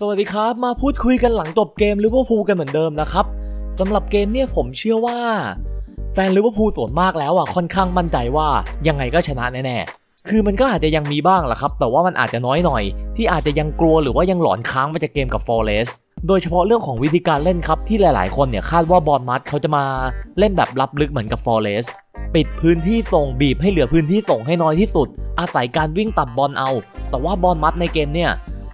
สวัสดีครับ มาพูดคุยกันหลังจบเกมลิเวอร์พูลกันเหมือนเดิมนะครับสำหรับเกมเนี่ยผมเชื่อว่า แฟนลิเวอร์พูลส่วนมากแล้วอะค่อนข้างมั่นใจว่ายังไงก็ชนะแน่ๆคือมันก็อาจจะยังมีบ้างแหละครับ แต่ว่ามันอาจจะน้อยหน่อย ที่อาจจะยังกลัวหรือว่ายังหลอนค้างไปจากเกมกับฟอร์เรสโดยเฉพาะเรื่องของวิธีการเล่นครับที่หลายๆ คนเนี่ยคาดว่าบอลมัดเขาจะมาเล่นแบบลับลึกเหมือนกับฟอร์เรสปิดพื้นที่ส่งบีบให้เหลือพื้นที่ส่งให้น้อยที่สุด อาศัยการวิ่งตัดบอลเอา แต่ว่าบอลมัดในเกมเนี่ย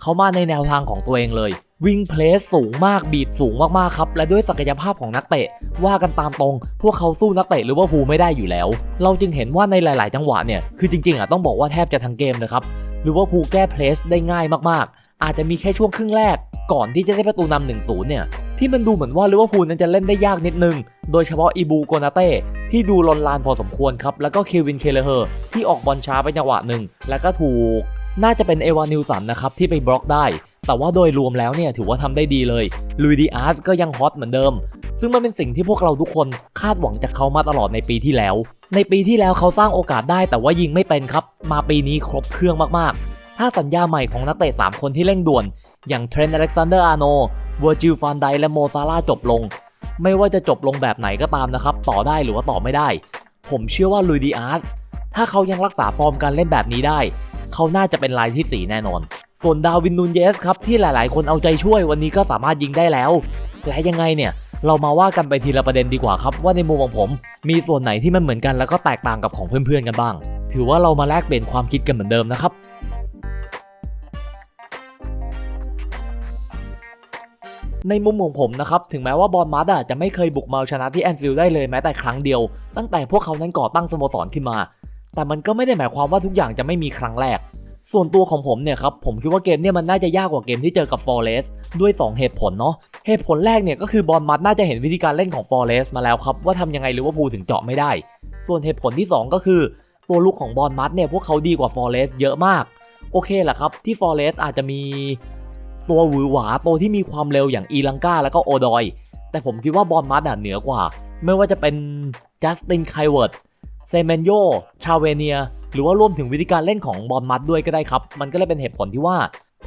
เขามาในแนวทางของตัวเองเลยวิ่งเพลสสูงมากบีบสูงมากๆครับ และด้วยศักยภาพของนักเตะ ว่ากันตามตรง พวกเขาสู้นักเตะหรือว่าพูไม่ได้อยู่แล้ว เราจึงเห็นว่าในหลาย ๆ จังหวะเนี่ยคือจริง ๆ อะต้องบอกว่าแทบจะทั้งเกมนะครับหรือว่าพูแก้เพลสได้ง่ายมากๆ อาจจะมีแค่ช่วงครึ่งแรก ก่อนที่จะได้ประตูนำหนึ่งศูนย์เนี่ยที่มันดูเหมือนว่าลิเวอร์พูลนั้นจะเล่นได้ยากนิดนึง โดยเฉพาะอีบูโกนาเต้ที่ดูลนลานพอสมควรครับแล้วก็เควินเคเลเฮอร์ที่ออกบอลช้าไปจังหวะหนึ่งแล้วก็ถูก น่าจะเป็นเอวานิลสันนะครับที่ไปบล็อกได้ แต่ว่าโดยรวมแล้วเนี่ยถือว่าทำได้ดีเลยลุยดีอาร์สก็ยังฮอตเหมือนเดิม ซึ่งมันเป็นสิ่งที่พวกเราทุกคนคาดหวังจากเขามาตลอดในปีที่แล้ว ในปีที่แล้วเขาสร้างโอกาสได้แต่ว่ายิงไม่เป็นครับ มาปีนี้ครบเครื่องมากๆ ถ้าสัญญาใหม่ของนักเตะ3คนที่เร่งด่วน อย่างเทรนต์อเล็กซานเดอร์อาโนเวอร์จิลฟานไดและโมซาร่าจบลง ไม่ว่าจะจบลงแบบไหนก็ตามนะครับ ต่อได้หรือว่าต่อไม่ได้ ผมเชื่อว่าลุยดีอาร์สถ้าเขายังรักษาฟอร์มการเล่นแบบนี้ได้ เขาน่าจะเป็นรายที่ 4 แน่นอน ส่วนดาวินนูนเยสครับที่หลายๆ คนเอาใจช่วยวันนี้ก็สามารถยิงได้แล้ว และยังไงเนี่ยเรามาว่ากันไปทีละประเด็นดีกว่าครับ ว่าในมุมของผม มีส่วนไหนที่มันเหมือนกันแล้วก็แตกต่างกับของเพื่อนๆกันบ้าง ถือว่าเรามาแลกเปลี่ยนความคิดกันเหมือนเดิมนะครับในมุมของผมนะครับ ถึงแม้ว่าบอลมาร์ดจะไม่เคยบุกเอาชนะที่แอนฟิลด์ได้เลยแม้แต่ครั้งเดียว ตั้งแต่พวกเขานั้นก่อตั้งสโมสรขึ้นมา แต่มันก็ไม่ได้หมายความว่าทุกอย่างจะไม่มีครั้งแรก ส่วนตัวของผมเนี่ยครับ ผมคิดว่าเกมเนี่ยมันน่าจะยากกว่าเกมที่เจอกับฟอร์เรสด้วย 2 เหตุผลเนาะ เหตุผลแรกเนี่ยก็คือบอลมัดน่าจะเห็นวิธีการเล่นของฟอร์เรสมาแล้วครับว่าทำยังไงลิเวอร์พูถึงเจาะไม่ได้ ส่วนเหตุผลที่ 2 ก็คือ ตัวลูกของบอลมัดเนี่ยพวกเขาดีกว่าฟอร์เรสเยอะมาก โอเคแหละครับที่ฟอร์เรสอาจจะมีตัวหวือหวาตัวที่มีความเร็วอย่างอีลังกาแล้วก็โอดอย แต่ผมคิดว่าบอลมัดเหนือกว่า ไม่ว่าจะเป็นจัสตินไคเวิร์ด เซเมนโย ชาเวเนีย หรือว่ารวมถึงวิธีการเล่นของบอลมัดด้วยก็ได้ครับ มันก็เลยเป็นเหตุผลที่ว่า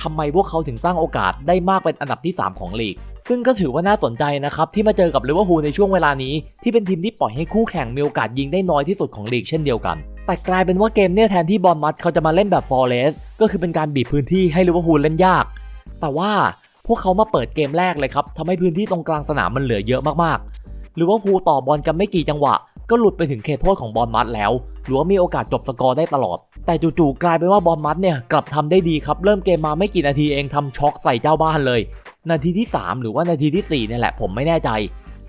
ทำไมพวกเขาถึงสร้างโอกาสได้มากเป็นอันดับที่ 3 ของลีก ซึ่งก็ถือว่าน่าสนใจนะครับ ที่มาเจอกับลิเวอร์พูลในช่วงเวลานี้ ที่เป็นทีมที่ปล่อยให้คู่แข่งมีโอกาสยิงได้น้อยที่สุดของลีกเช่นเดียวกัน แต่กลายเป็นว่าเกมเนี่ยแทนที่บอลมัดเขาจะมาเล่นแบบฟอร์เรสก็คือเป็นการบีบพื้นที่ให้ลิเวอร์พูลเล่นยาก แต่ว่าพวกเขามาเปิดเกมแรกเลยครับทำให้พื้นที่ตรงกลางสนามมันเหลือเยอะมากๆหรือว่าพูลต่อบอลกันไม่กี่จังหวะ ก็หลุดไปถึงเขตโทษของบอลมัดแล้ว หรือว่ามีโอกาสจบสกอร์ได้ตลอด แต่จู่ๆกลายเป็นว่าบอลมัดเนี่ยกลับทำได้ดีครับเริ่มเกมมาไม่กี่นาทีเองทำช็อกใส่เจ้าบ้านเลย นาทีที่ 3 หรือว่านาทีที่4เนี่ยแหละผมไม่แน่ใจ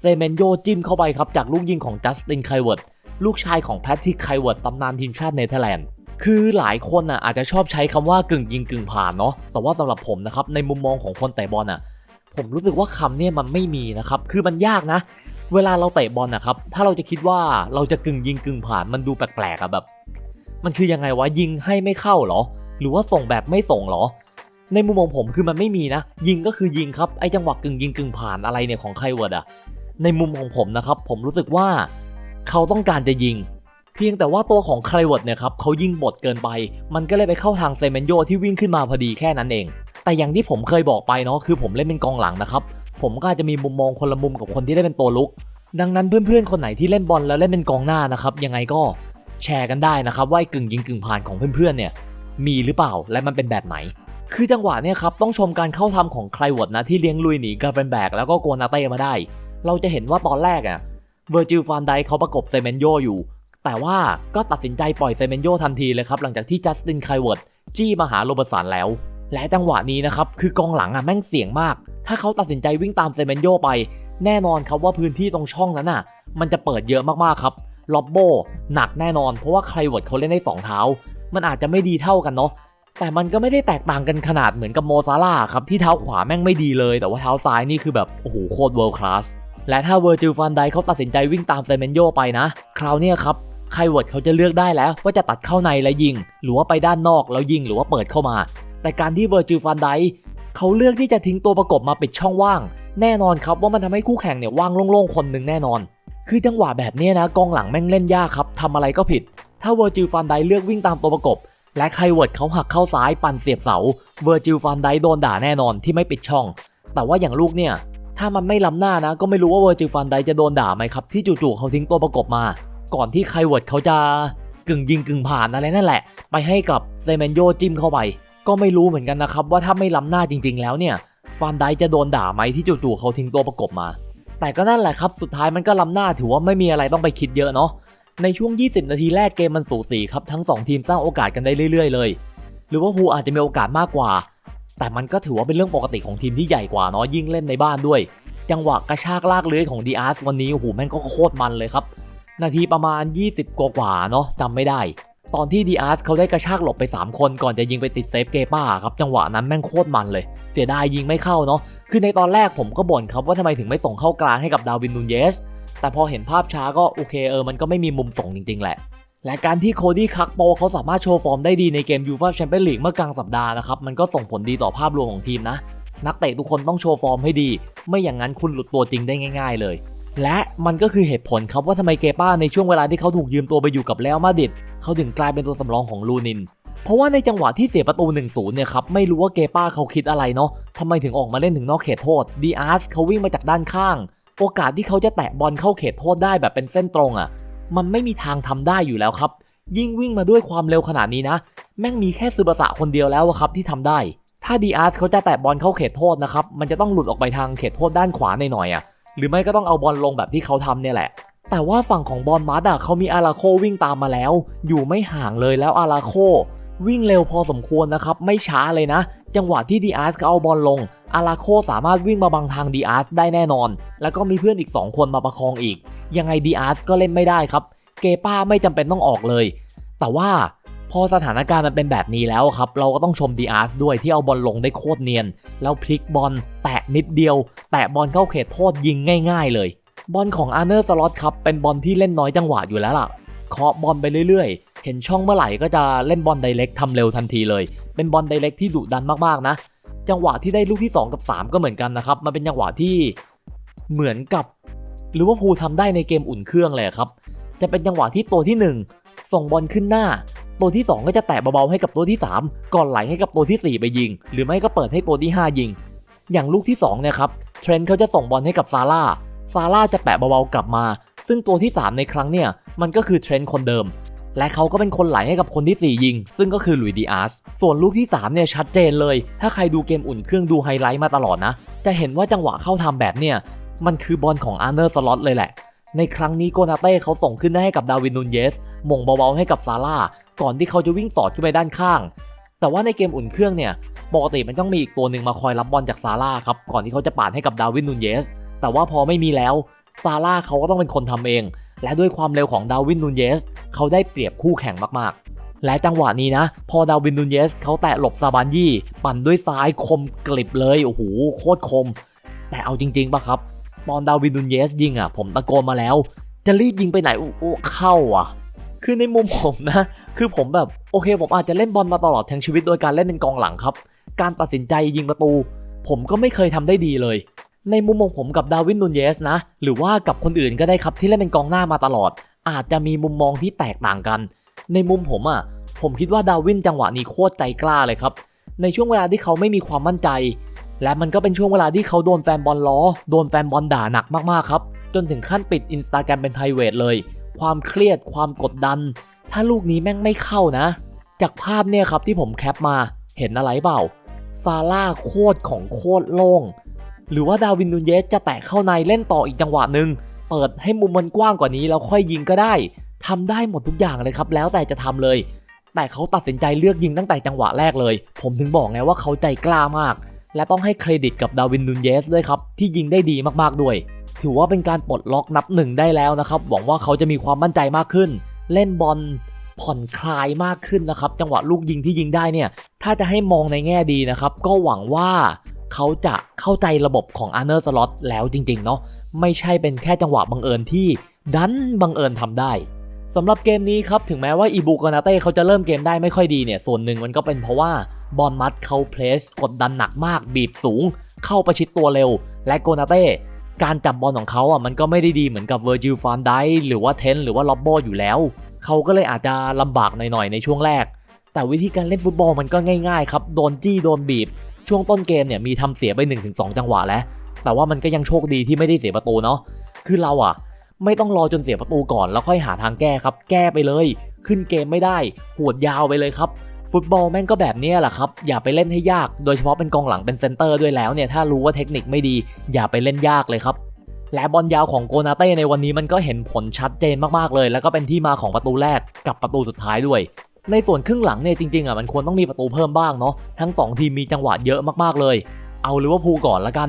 เซเมนโยจิ้มเข้าไปครับจากลูกยิงของจัสตินไคเวิร์ดลูกชายของแพทริกไคเวิร์ดตำนานทีมชาติเนเธอร์แลนด์คือหลายคนอะอาจจะชอบใช้คำว่ากึ่งยิงกึ่งผ่านเนาะแต่ว่าสำหรับผมนะครับในมุมมองของคนเตะบอลอะผมรู้สึกว่าคำเนี่ยมันไม่มีนะครับคือมันยากนะ เวลาเราเตะบอลนะครับ ถ้าเราจะคิดว่าเราจะกึ่งยิงกึ่งผ่านมันดูแปลกๆอะแบบ มันคือยังไงวะยิงให้ไม่เข้าเหรอ หรือว่าส่งแบบไม่ส่งเหรอ ในมุมมองผมคือมันไม่มีนะ ยิงก็คือยิงครับไอจังหวะกึ่งยิงกึ่งผ่านอะไรเนี่ยของไคเวิร์ดอะในมุมของผมนะครับ ผมรู้สึกว่าเขาต้องการจะยิง เพียงแต่ว่าตัวของไคเวิร์ดเนี่ยครับเขายิงบดเกินไป มันก็เลยไปเข้าทางเซเมนโยที่วิ่งขึ้นมาพอดีแค่นั้นเอง แต่อย่างที่ผมเคยบอกไปเนาะคือผมเล่นเป็นกองหลังนะครับ ผมก็อาจจะมีมุมมองคนละมุมกับคนที่ได้เป็นตัวลุก ดังนั้นเพื่อนๆ คนไหนที่เล่นบอลแล้วเล่นเป็นกองหน้านะครับ ยังไงก็แชร์กันได้นะครับ ว่ากึ่งยิงกึ่งผ่านของเพื่อนๆเนี่ยมีหรือเปล่าและมันเป็นแบบไหน คือจังหวะเนี่ยครับต้องชมการเข้าทำของไคลวอดนะที่เลี้ยงลุยหนีกาเฟนแบกแล้วก็โกนาเต้มาได้ เราจะเห็นว่าตอนแรกอะเวอร์จิลฟานไดเขาประกบเซเมนโยอยู่ แต่ว่าก็ตัดสินใจปล่อยเซเมนโยทันทีเลยครับหลังจากที่จัสตินไคลเวิร์ดจี้มาหาโรเบสันแล้ว และจังหวะนี้นะครับคือกองหลังอะแม่งเสี่ยงมาก ถ้าเขาตัดสินใจวิ่งตามเซเมนโยไป แน่นอนครับว่าพื้นที่ตรงช่องนั้นอะ มันจะเปิดเยอะมากๆครับล็อบโบหนักแน่นอนเพราะว่าไคลเวิร์ดเขาเล่นได้สองเท้า มันอาจจะไม่ดีเท่ากันเนาะแต่มันก็ไม่ได้แตกต่างกันขนาดเหมือนกับโมซาร่าครับที่เท้าขวาแม่งไม่ดีเลย แต่ว่าเท้าซ้ายนี่คือแบบโอ้โหโคตรเวิลด์คลาสและถ้าเวอร์จิลฟันไดเขาตัดสินใจวิ่งตามเซเมนโยไปนะ คราวนี้ครับไคลเวิร์ดเขาจะเลือกได้แล้วว่าจะตัดเข้าในแล้วยิง หรือว่าไปด้านนอกแล้วยิงหรือว่าเปิดเข้ามา แต่การที่เวอร์จิลฟันไดเขาเลือกที่จะทิ้งตัวประกบมาปิดช่องว่าง แน่นอนครับว่ามันทำให้คู่แข่งเนี่ยว่างโล่งๆคนหนึ่งแน่นอน คือจังหวะแบบนี้นะกองหลังแม่งเล่นยากครับทำอะไรก็ผิด ถ้าเวอร์จิลฟันไดเลือกวิ่งตามตัวประกบ และไคลเวิร์ดเขาหักเข้าซ้ายปั่นเสียบเสาเวอร์จิลฟันไดโดนด่าแน่นอนที่ไม่ปิดช่อง แต่ว่าอย่างลูกเนี่ยถ้ามันไม่ล้ำหน้านะ ก็ไม่รู้ว่าเวอร์จิลฟันไดจะโดนด่าไหมครับที่จู่ๆเขาทิ้งตัวประกบมา ก่อนที่ไคเวิร์ดเขาจะกึ่งยิงกึ่งผ่านอะไรนั่นแหละ ไปให้กับเซเมนโยจิ้มเข้าไป ก็ไม่รู้เหมือนกันนะครับว่าถ้าไม่ล้ำหน้าจริง ๆ แล้วเนี่ยฟันไดจะโดนด่าไหมที่จู่ๆเขาทิ้งตัวประกบมา แต่ก็นั่นแหละครับสุดท้ายมันก็ล้ำหน้าถือว่าไม่มีอะไรต้องไปคิดเยอะเนาะในช่วง 20 นาทีแรกเกมมันสูสีครับทั้ง 2 ทีมสร้างโอกาสกันได้เรื่อย ๆ เลย หรือว่าฮูอาจจะมีโอกาสมากกว่า แต่มันก็ถือว่าเป็นเรื่องปกติของทีมที่ใหญ่กว่าเนาะยิ่งเล่นในบ้านด้วย จังหวะกระชากลากเลื้อยของดีอาร์สวันนี้โอ้โหแม่งก็โคตรมันเลยครับ นาทีประมาณ 20 กว่าๆเนาะจำไม่ได้ ตอนที่ดีอาร์สเขาได้กระชากหลบไป 3 คนก่อนจะยิงไปติดเซฟเกป้าครับจังหวะนั้นแม่งโคตรมันเลย เสียดายยิงไม่เข้าเนาะคือในตอนแรกผมก็บ่นครับว่าทำไมถึงไม่ส่งเข้ากลางให้กับดาวินนูนเยส แต่พอเห็นภาพช้าก็โอเคเออมันก็ไม่มีมุมส่งจริงๆแหละและการที่โคดี้คักโปเขาสามารถโชว์ฟอร์มได้ดีในเกมยูฟ่าแชมเปี้ยนลีกเมื่อกลางสัปดาห์นะครับมันก็ส่งผลดีต่อภาพรวมของทีมนะ นักเตะทุกคนต้องโชว์ฟอร์มให้ดี ไม่อย่างนั้นคุณหลุดตัวจริงได้ง่าย ๆ เลย และมันก็คือเหตุผลครับว่าทำไมเกป้าในช่วงเวลาที่เขาถูกยืมตัวไปอยู่กับเรอัลมาดิดเขาถึงกลายเป็นตัวสำรองของลูนิน เพราะว่าในจังหวะที่เสียประตู 1-0 เนี่ยครับไม่รู้ว่าเกป้าเขาคิดอะไรเนาะทำไมถึงออกมาเล่นถึงนอกเขตโทษดีอาร์สเขาวิ่งมาจากด้านข้าง โอกาสที่เขาจะแตะบอลเข้าเขตโทษได้แบบเป็นเส้นตรงอะ่ะ มันไม่มีทางทำได้อยู่แล้วครับ ยิ่งวิ่งมาด้วยความเร็วขนาดนี้นะ แม่งมีแค่ซูบาสะคนเดียวแล้วอะครับที่ทำได้ ถ้าดีอาร์สเขาจะแตะบอลเข้าเขตโทษนะครับมันจะต้องหลุดออกไปทางเขตโทษด้านขวาหน่อยๆอะ่ะ หรือไม่ก็ต้องเอาบอลลงแบบที่เขาทำเนี่ยแหละ แต่ว่าฝั่งของบอลมาร์ดอะเขามีอาราโควิ่งตามมาแล้ว อยู่ไม่ห่างเลยแล้วอาราโค วิ่งเร็วพอสมควรนะครับ ไม่ช้าเลยนะ จังหวะที่ดีอาร์สเอาบอลลง อาราโคสามารถวิ่งมาบังทางดีอาร์สได้แน่นอน แล้วก็มีเพื่อนอีก 2 คนมาประคองอีก ยังไงดีอาร์สก็เล่นไม่ได้ครับ เกป้าไม่จำเป็นต้องออกเลย แต่ว่า พอสถานการณ์มันเป็นแบบนี้แล้วครับ เราก็ต้องชมดีอาร์สด้วยที่เอาบอลลงได้โคตรเนียน แล้วพลิกบอลแตะนิดเดียว แตะบอลเข้าเขตโทษยิงง่าย ๆ เลย บอลของอาร์เนอร์สล็อตครับเป็นบอลที่เล่นน้อยจังหวะอยู่แล้วล่ะเคาะบอลไปเรื่อยๆ เห็นช่องเมื่อไหร่ก็จะเล่นบอลไดเรกทำเร็วทันทีเลย เป็นบอลไดเรกที่ดุดันมากๆนะ จังหวะที่ได้ลูกที่ 2 กับ 3 ก็เหมือนกันนะครับ มันเป็นจังหวะที่เหมือนกับหรือว่าพูลทำได้ในเกมอุ่นเครื่องเลยครับ จะเป็นจังหวะที่ตัวที่ 1 ส่งบอลขึ้นหน้า ตัวที่ 2 ก็จะแตะเบาๆให้กับตัวที่ 3 ก่อนไหลให้กับตัวที่ 4 ไปยิง หรือไม่ก็เปิดให้ตัวที่ 5 ยิง อย่างลูกที่2เนี่ยครับเทรนต์เขาจะส่งบอลให้กับซาร่าซาร่าจะแปะเบาๆกลับมา ซึ่งตัวที่ 3 ในครั้งเนี่ยมันก็คือเทรนต์คนเดิม และเขาก็เป็นคนไหลให้กับคนที่ 4 ยิง ซึ่งก็คือหลุยดีอาร์สส่วนลูกที่3เนี่ยชัดเจนเลย ถ้าใครดูเกมอุ่นเครื่องดูไฮไลท์มาตลอดนะ จะเห็นว่าจังหวะเข้าทำแบบเนี่ยมันคือบอลของอาร์เนอร์สล็อตเลยแหละในครั้งนี้โกนาเต้เขาส่งขึ้นให้กับดาวินนูนเยสมงเบาๆให้กับซาร่า ก่อนที่เขาจะวิ่งสอดขึ้นไปด้านข้าง แต่ว่าในเกมอุ่นเครื่องเนี่ยปกติมันต้องมีอีกตัวหนึ่งมาคอยรับบอลจากซาร่าครับก่อนที่เขาจะปาดให้กับดาวินนูนเยส แต่ว่าพอไม่มีแล้วซาร่าเขาก็ต้องเป็นคนทำเอง และด้วยความเร็วของดาวินนูนเยส เขาได้เปรียบคู่แข่งมากๆ และจังหวะนี้นะ พอดาวินนูนเยสเขาแตะหลบซาบานยี่ ปั่นด้วยซ้ายคมกลิบเลยโอ้โหโคตรคม แต่เอาจริงๆปะครับ ตอนดาวินนูนเยสยิงอะผมตะโกนมาแล้ว จะรีบยิงไปไหนโอ้โหเข้าอะ คือในมุมผมนะ คือผมแบบโอเค ผมอาจจะเล่นบอลมาตลอดทั้งชีวิตโดยการเล่นเป็นกองหลังครับ การตัดสินใจยิงประตู ผมก็ไม่เคยทำได้ดีเลย ในมุมมองผมกับดาวินนูนเยสนะ หรือว่ากับคนอื่นก็ได้ครับที่เล่นเป็นกองหน้ามาตลอด อาจจะมีมุมมองที่แตกต่างกัน ในมุมผมอะ่ะผมคิดว่าดาวินจังหวะนี้โคตรใจกล้าเลยครับ ในช่วงเวลาที่เขาไม่มีความมั่นใจ และมันก็เป็นช่วงเวลาที่เขาโดนแฟนบอลล้อ โดนแฟนบอลด่าหนักมากๆครับ จนถึงขั้นปิดอินสตาแกรมเป็น p r i v a t เลย ความเครียด ความกดดัน ถ้าลูกนี้แม่งไม่เข้านะ จากภาพเนี่ยครับที่ผมแคปมาเห็นอะไรเปล่าซาร่าโคตรของโคตรโล่งหรือว่าดาวินนูเยสจะแตะเข้าในเล่นต่ออีกจังหวะหนึ่งเปิดให้มุมมันกว้างกว่านี้แล้วค่อยยิงก็ได้ทำได้หมดทุกอย่างเลยครับ แล้วแต่จะทำเลย แต่เขาตัดสินใจเลือกยิงตั้งแต่จังหวะแรกเลย ผมถึงบอกไงว่าเขาใจกล้ามาก และต้องให้เครดิตกับดาวินนูเยสด้วยครับ ที่ยิงได้ดีมากๆด้วย ถือว่าเป็นการปลดล็อกนับหนึ่งได้แล้วนะครับหวังว่าเขาจะมีความมั่นใจมากขึ้น เล่นบอลผ่อนคลายมากขึ้นนะครับ จังหวะลูกยิงที่ยิงได้เนี่ย ถ้าจะให้มองในแง่ดีนะครับ ก็หวังว่าเขาจะเข้าใจระบบของอาร์เนอร์สล็อตแล้วจริง ๆ เนาะไม่ใช่เป็นแค่จังหวะบังเอิญที่ดันบังเอิญทำได้สำหรับเกมนี้ครับ ถึงแม้ว่าอีบูกานาเต้เขาจะเริ่มเกมได้ไม่ค่อยดีเนี่ย ส่วนหนึ่งมันก็เป็นเพราะว่าบอลมัดเขาเพลสกดดันหนักมากบีบสูง เข้าประชิดตัวเร็ว และโกนาเต้ การจับบอลของเขาอะมันก็ไม่ได้ดีเหมือนกับเวอร์จิลฟานไดหรือว่าเทนหรือว่าล็อบโบอยู่แล้ว เขาก็เลยอาจจะลำบากหน่อยๆในช่วงแรก แต่วิธีการเล่นฟุตบอลมันก็ง่ายๆครับโดนจี้โดนบีบ ช่วงต้นเกมเนี่ยมีทำเสียไป 1-2 จังหวะแล้ว แต่ว่ามันก็ยังโชคดีที่ไม่ได้เสียประตูเนาะคือเราอะ ไม่ต้องรอจนเสียประตูก่อนแล้วค่อยหาทางแก้ครับ แก้ไปเลย ขึ้นเกมไม่ได้หวดยาวไปเลยครับ ฟุตบอลแม่งก็แบบนี้แหละครับ อย่าไปเล่นให้ยาก โดยเฉพาะเป็นกองหลังเป็นเซนเตอร์ด้วยแล้วเนี่ยถ้ารู้ว่าเทคนิคไม่ดี อย่าไปเล่นยากเลยครับและบอลยาวของโกนาเต้ในวันนี้มันก็เห็นผลชัดเจนมากๆเลย แล้วก็เป็นที่มาของประตูแรกกับประตูสุดท้ายด้วย ในส่วนครึ่งหลังเนี่ยจริงๆอะมันควรต้องมีประตูเพิ่มบ้างเนาะทั้งสองทีมมีจังหวะเยอะมากๆเลย เอาลิเวอร์พูลก่อนละกัน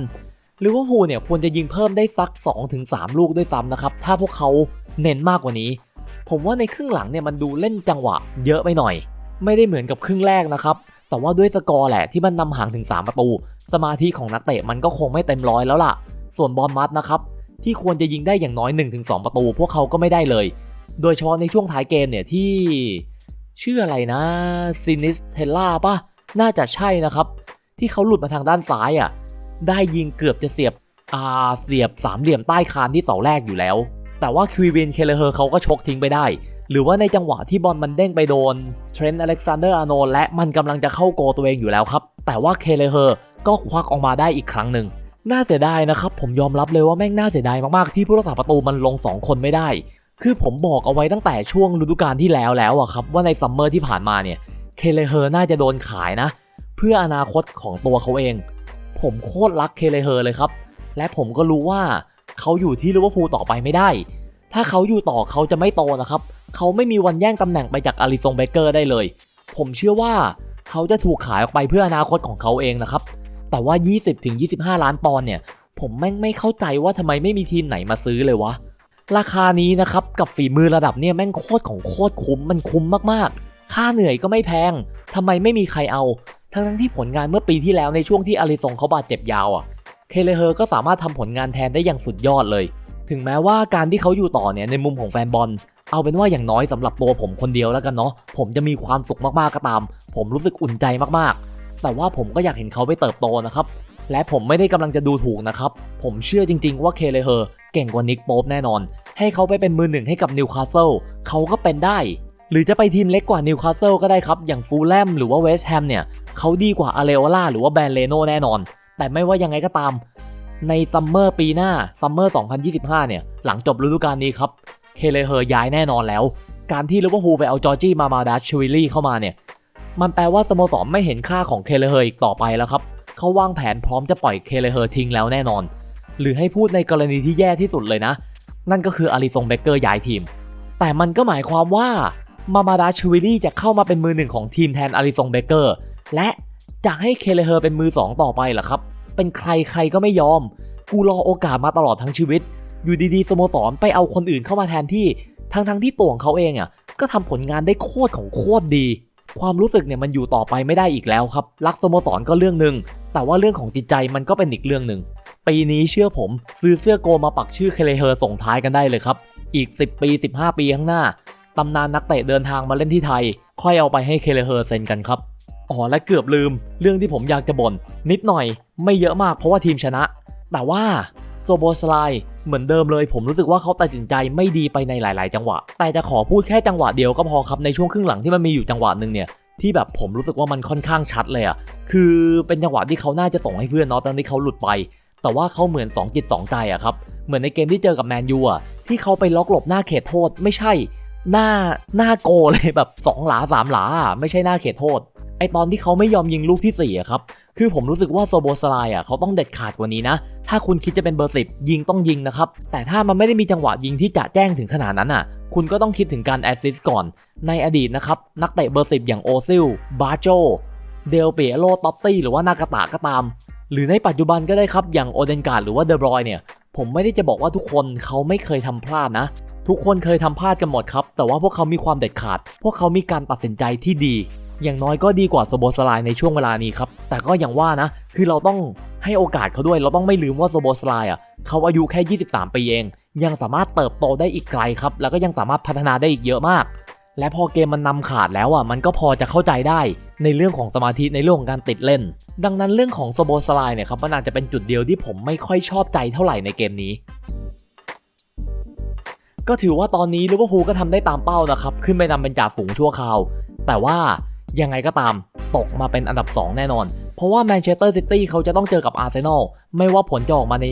ลิเวอร์พูลเนี่ยควรจะยิงเพิ่มได้สัก 2-3 ลูกด้วยซ้ำนะครับถ้าพวกเขาเน้นมากกว่านี้ ผมว่าในครึ่งหลังเนี่ยมันดูเล่นจังหวะเยอะไปหน่อย ไม่ได้เหมือนกับครึ่งแรกนะครับ แต่ว่าด้วยสกอร์แหละที่มันนำห่างถึง 3 ประตู สมาธิของนักเตะมันก็คงไม่เต็มร้อยแล้วล่ะ ส่วนบอลมัดนะครับ ที่ควรจะยิงได้อย่างน้อย 1-2 ประตู พวกเขาก็ไม่ได้เลย โดยเฉพาะในช่วงท้ายเกมเนี่ยที่ชื่ออะไรนะซินิสเทล่าปะน่าจะใช่นะครับ ที่เขาหลุดมาทางด้านซ้ายอะได้ยิงเกือบจะเสียบอ่าเสียบสามเหลี่ยมใต้คานที่เสาแรกอยู่แล้ว แต่ว่าคิววินเคเลเฮอร์เขาก็ชกทิ้งไปได้ หรือว่าในจังหวะที่บอลมันเด้งไปโดนเทรนต์อเล็กซานเดอร์อาร์โนและมันกำลังจะเข้าโกตัวเองอยู่แล้วครับ แต่ว่าเคเลเฮอร์ก็ควักออกมาได้อีกครั้งหนึ่งน่าเสียดายนะครับ ผมยอมรับเลยว่าแม่งน่าเสียดายมากๆที่ผู้รักษาประตูมันลง 2 คนไม่ได้ คือผมบอกเอาไว้ตั้งแต่ช่วงฤดูกาลที่แล้วแล้วอะครับว่าในซัมเมอร์ที่ผ่านมาเนี่ยเคเลเฮอร์น่าจะโดนขายนะ เพื่ออนาคตของตัวเขาเอง ผมโคตรรักเคเลเฮอร์เลยครับ และผมก็รู้ว่าเขาอยู่ที่ลิเวอร์พูลต่อไปไม่ได้ ถ้าเขาอยู่ต่อเขาจะไม่โตนะครับ เขาไม่มีวันแย่งตำแหน่งไปจากอาริซงเบเกอร์ได้เลย ผมเชื่อว่าเขาจะถูกขายออกไปเพื่ออนาคตของเขาเองนะครับ แต่ว่า 20-25 ล้านปอนด์เนี่ย ผมแม่งไม่เข้าใจว่าทำไมไม่มีทีมไหนมาซื้อเลยวะ ราคานี้นะครับกับฝีมือระดับเนี่ยแม่งโคตรของโคตรคุ้มมันคุ้มมากๆ ค่าเหนื่อยก็ไม่แพงทำไมไม่มีใครเอา ทั้งทั้งๆที่ผลงานเมื่อปีที่แล้วในช่วงที่อาริซงเขาบาดเจ็บยาวอะ เคเลเฮอร์ก็สามารถทำผลงานแทนได้อย่างสุดยอดเลย ถึงแม้ว่าการที่เขาอยู่ต่อเนี่ยในมุมของแฟนบอล เอาเป็นว่าอย่างน้อยสำหรับตัวผมคนเดียวแล้วกันเนาะผมจะมีความสุขมากๆก็ตาม ผมรู้สึกอุ่นใจมากๆ แต่ว่าผมก็อยากเห็นเขาไปเติบโตนะครับ และผมไม่ได้กำลังจะดูถูกนะครับ ผมเชื่อจริง ๆ ว่าเคเลเฮอร์เก่งกว่านิกโป๊ปแน่นอน ให้เขาไปเป็นมือหนึ่งให้กับนิวคาสเซิลเขาก็เป็นได้ หรือจะไปทีมเล็กกว่านิวคาสเซิลก็ได้ครับ อย่างฟูลแลมหรือว่าเวสต์แฮมเนี่ยเขาดีกว่าอาเรโอล่าหรือว่าแบรนเลโนแน่นอน แต่ไม่ว่ายังไงก็ตามในซัมเมอร์ปีหน้าซัมเมอร์ 2025 เนี่ย หลังจบฤดูกาลนี้ครับ เคเลเฮอร์ย้ายแน่นอนแล้ว การที่ลิเวอร์พูลไปเอาจอร์จี้มามาดัชชวิลลี่เข้ามาเนี่ย มันแปลว่าสโมสรไม่เห็นค่าของเคเลเฮอร์อีกต่อไปแล้วครับ เขาวางแผนพร้อมจะปล่อยเคเลเฮอร์ทิ้งแล้วแน่นอน หรือให้พูดในกรณีที่แย่ที่สุดเลยนะ นั่นก็คืออาริซงเบเกอร์ย้ายทีม แต่มันก็หมายความว่ามามาดาชวิลลี่จะเข้ามาเป็นมือหนึ่งของทีมแทนอาริซงเบเกอร์และจะให้เคเลเฮอร์เป็นมือสองต่อไปเหรอครับ เป็นใครใครก็ไม่ยอม กูรอโอกาสมาตลอดทั้งชีวิต อยู่ดีๆสโมสรไปเอาคนอื่นเข้ามาแทนที่ทั้งๆที่ตัวของเขาเองอะก็ทำผลงานได้โคตรของโคตรดี ความรู้สึกเนี่ยมันอยู่ต่อไปไม่ได้อีกแล้วครับ รักสโมสรก็เรื่องหนึ่งแต่ว่าเรื่องของจิตใจมันก็เป็นอีกเรื่องหนึ่งปีนี้เชื่อผมซื้อเสื้อโกมาปักชื่อเคเลเฮอร์ส่งท้ายกันได้เลยครับ อีก 10 ปี 15 ปีข้างหน้าตำนานนักเตะเดินทางมาเล่นที่ไทย ค่อยเอาไปให้เคเลเฮอร์เซ็นกันครับอ๋อและเกือบลืม เรื่องที่ผมอยากจะบ่นนิดหน่อย ไม่เยอะมากเพราะว่าทีมชนะ แต่ว่าโซโบสไล เหมือนเดิมเลย ผมรู้สึกว่าเขาตัดสินใจไม่ดีไปในหลาย ๆ จังหวะ แต่จะขอพูดแค่จังหวะเดียวก็พอครับในช่วงครึ่งหลังที่มันมีอยู่จังหวะหนึ่งเนี่ยที่แบบผมรู้สึกว่ามันค่อนข้างชัดเลยอะคือเป็นจังหวะที่เขาน่าจะส่งให้เพื่อนเนาะตอนที่เขาหลุดไป แต่ว่าเขาเหมือน2จิต2ใจอะครับ เหมือนในเกมที่เจอกับแมนยูอะที่เขาไปล็อกหลบหน้าเขตโทษ ไม่ใช่ หน้าหน้าโกเลยแบบสองหลาสามหลา ไม่ใช่หน้าเขตโทษ ไอตอนที่เขาไม่ยอมยิงลูกที่สี่อะครับ คือผมรู้สึกว่าโซโบสไลอะเขาต้องเด็ดขาดกว่านี้นะ ถ้าคุณคิดจะเป็นเบอร์สิบยิงต้องยิงนะครับ แต่ถ้ามันไม่ได้มีจังหวะยิงที่จะแจ้งถึงขนาดนั้นอะ คุณก็ต้องคิดถึงการแอสซิสต์ก่อน ในอดีตนะครับ นักเตะเบอร์สิบอย่างโอซิล บาโจ เดลเปียโลต็อปตี้ หรือว่านากาตะก็ตาม หรือในปัจจุบันก็ได้ครับ อย่างโอเดนการ์ดหรือว่าเดบรอยเนี่ย ผมไม่ได้จะบอกว่าทุกคนเขาไม่เคยทำพลาดนะ ทุกคนเคยทำพลาดกันหมดครับ แต่ว่าพวกเขามีความเด็ดขาด พวกเขามีการตัดสินใจที่ดี อย่างน้อยก็ดีกว่าโซโบสไลในช่วงเวลานี้ครับ แต่ก็อย่างว่านะ คือเราต้องให้โอกาสเขาด้วย เราต้องไม่ลืมว่าโซโบสไลอะเขาอายุแค่ 23 ปีเอง ยังสามารถเติบโตได้อีกไกลครับ แล้วก็ยังสามารถพัฒนาได้อีกเยอะมาก และพอเกมมันนำขาดแล้วอะ มันก็พอจะเข้าใจได้ ในเรื่องของสมาธิ ในเรื่องของการติดเล่น ดังนั้นเรื่องของโซโบสไลเนี่ยครับมันอาจจะเป็นจุดเดียวที่ผมไม่ค่อยชอบใจเท่าไหร่ในเกมนี้ก็ถือว่าตอนนี้ลิเวอร์พูลก็ทำได้ตามเป้านะครับ ขึ้นไปนำเป็นจ่าฝูงชั่วคราว แต่ว่า ยังไงก็ตาม ตกมาเป็นอันดับ 2 แน่นอน เพราะว่าแมนเชสเตอร์ซิตี้เขาจะต้องเจอกับอาร์เซนอลไม่ว่าผลจะออกมาใน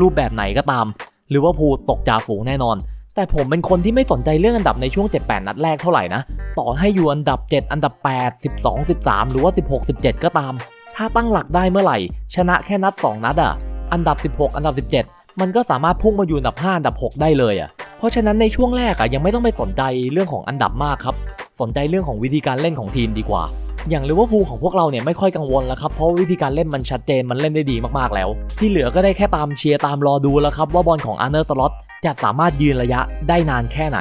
รูปแบบไหนก็ตาม หรือว่าพูตกจ่าฝูงแน่นอน แต่ผมเป็นคนที่ไม่สนใจเรื่องอันดับในช่วง 7-8 นัดแรกเท่าไหร่นะ ต่อให้อยู่อันดับ 7 อันดับ 8 12 13 หรือว่า 16 17 ก็ตาม ถ้าตั้งหลักได้เมื่อไหร่ ชนะแค่นัด 2 นัดอะอันดับ 16 อันดับ 17 มันก็สามารถพุ่งมาอยู่อันดับ 5 อันดับ 6 ได้เลยอะเพราะฉะนั้นในช่วงแรกอะยังไม่ต้องไปสนใจเรื่องของอันดับมากครับ สนใจเรื่องของวิธีการเล่นของทีมดีกว่า อย่างลิเวอร์พูลของพวกเราเนี่ยไม่ค่อยกังวลแล้วครับเพราะวิธีการเล่นมันชัดเจนมันเล่นได้ดีมากๆแล้ว ที่เหลือก็ได้แค่ตามเชียร์ตามรอดูแล้วครับว่าบอลของอาร์เนอร์สล็อตจะสามารถยืนระยะได้นานแค่ไหน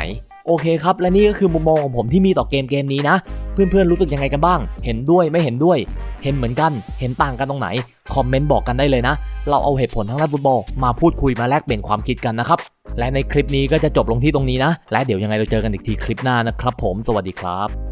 โอเคครับ และนี่ก็คือมุมมองของผมที่มีต่อเกมเกมนี้นะ เพื่อนๆรู้สึกยังไงกันบ้าง เห็นด้วยไม่เห็นด้วย เห็นเหมือนกัน เห็นต่างกันตรงไหน คอมเมนต์บอกกันได้เลยนะ เราเอาเหตุผลทางด้านฟุตบอลมาพูดคุยมาแลกเปลี่ยนความคิดกันนะครับ และในคลิปนี้ก็จะจบลงที่ตรงนี้นะ และเดี๋ยวยังไงเราเจอกันอีกทีคลิปหน้านะครับ ผม สวัสดีครับ